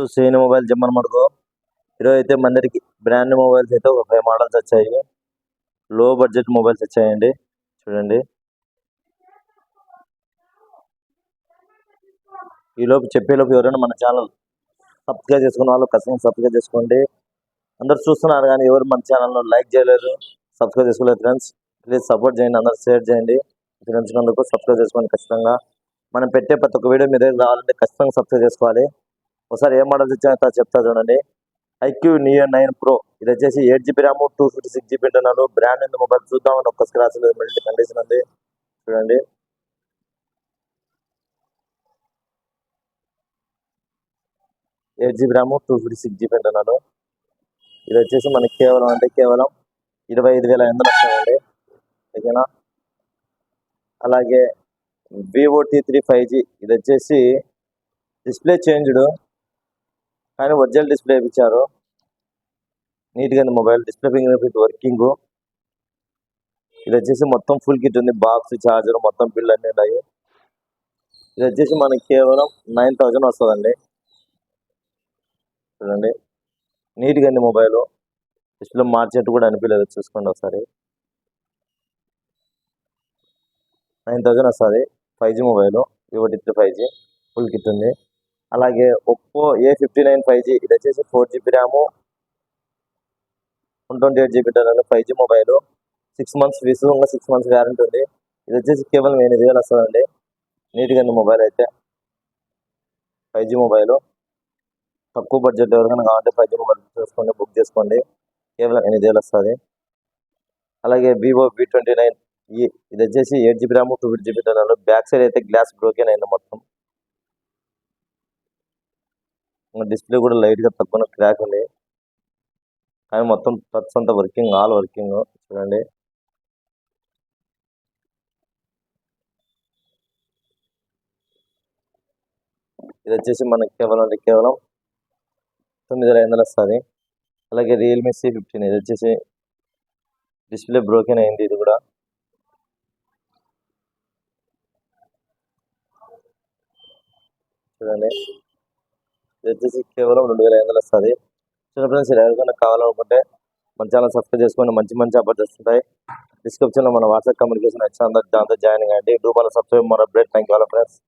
To సేని mobile జిమ్మన్ మడుకో ఈరోజు అయితే మందరికి brand mobiles అయితే ఒక ఫైవ్ మోడల్స్ వచ్చాయి. లో బడ్జెట్ మొబైల్స్ వచ్చాయండి. చూడండి. ఈలోపు చెప్పేలోపు ఎవరైనా మన ఛానల్ సబ్స్క్రైబ్ చేసుకున్న వాళ్ళు ఖచ్చితంగా సబ్స్క్రైబ్ చేసుకోండి. అందరు చూస్తున్నారు కానీ ఎవరు మన ఛానల్లో లైక్ చేయలేరు. సబ్స్క్రైబ్ చేసుకోలేదు ఫ్రెండ్స్ ప్లీజ్ సపోర్ట్ చేయండి. అందరు షేర్ చేయండి. ఫ్రెండ్స్ అందుకు సబ్స్క్రైబ్ చేసుకోండి ఖచ్చితంగా. మనం పెట్టే ప్రతి ఒక్క వీడియో మీద రావాలంటే ఖచ్చితంగా సబ్స్క్రైబ్ చేసుకోవాలి. ఒకసారి ఏ మోడల్ ఇచ్చానో చెప్తా చూడండి. IQOO neo nine pro. ఇది వచ్చేసి eight GB RAM two fifty six GB internal brand ఉంది మొబైల్ చూద్దామని ఒక్క స్క్రాచ్ లేదు మిల్టీ కండిషన్ ఉంది. చూడండి. Eight GB RAM two fifty six GB internal ఇది వచ్చేసి మనకి కేవలం అంటే కేవలం ఇరవై ఐదు వేల ఎనిమిది వస్తుందండి ఓకేనా? అలాగే Vivo T three five G ఇది వచ్చేసి డిస్ప్లే చేంజ్డ్ కానీ ఒరిజినల్ డిస్ప్లే ఇచ్చారు నీట్గా ఉంది మొబైల్. Display fingerprint working. ఇది వచ్చేసి మొత్తం ఫుల్ కిట్ ఉంది. బాక్స్ ఛార్జర్ మొత్తం బిల్ అన్నీ ఉన్నాయి. ఇది వచ్చేసి మనకి కేవలం నైన్ థౌజండ్ వస్తుందండి. చూడండి. నీట్గా ఉంది మొబైల్. డిస్ప్లే మార్చేట్టు కూడా అనిపించలేదు చూసుకోండి ఒకసారి. నైన్ థౌజండ్ వస్తుంది. Five G mobile. Vivo T five G. Full kit ఉంది. అలాగే Oppo A fifty nine five G ఇది వచ్చేసి four GB RAM one twenty eight GB internal five G mobile six months విశ్వంగా six months guarantee ఉంది. ఇది వచ్చేసి కేవలం ఎనిమిది వేలు వస్తుందండి నీట్గా ఉంది మొబైల్ అయితే. ఫైవ్ జీ మొబైల్ తక్కువ బడ్జెట్ ఎవరికైనా కావాలంటే ఫైవ్ జీ మొబైల్ చేసుకోండి బుక్ చేసుకోండి. కేవలం ఎనిమిది వేలు వస్తుంది. అలాగే వివో వి ట్వంటీ నైన్ ఈ ఇది వచ్చేసి eight GB RAM two fifty GB internal back side అయితే గ్లాస్ బ్రోకెన్ అయింది మొత్తం. డిస్ప్లే కూడా లైట్గా తక్కువ క్రాక్ ఉంది. కానీ మొత్తం టచ్ అంతా వర్కింగ్ ఆల్ వర్కింగ్ చూడండి. ఇది వచ్చేసి మనకి కేవలం అంటే కేవలం తొమ్మిది వేల ఐదు వందలు వస్తుంది. అలాగే రియల్మీ సి ఫిఫ్టీన్ ఇది వచ్చేసి డిస్ప్లే బ్రోకెన్ అయింది ఇది కూడా. చూడండి. వచ్చేసి కేవలం రెండు వేల ఐదు వందలు వస్తుంది. చూడండి ఫ్రెండ్స్ ఇది ఎవరికైనా కావాలనుకుంటే మన ఛానల్ సబ్స్క్రైబ్ చేసుకోండి మంచి మంచి అప్డేట్స్ వస్తుంటాయి. డిస్క్రిప్షన్లో మన వాట్సాప్ కమ్యూనికేషన్ వచ్చిన దాంతో జాయిన్ అయ్యండి. డూ మన సబ్స్క్రైబ్ మరో అప్డేట్. Thank you friends.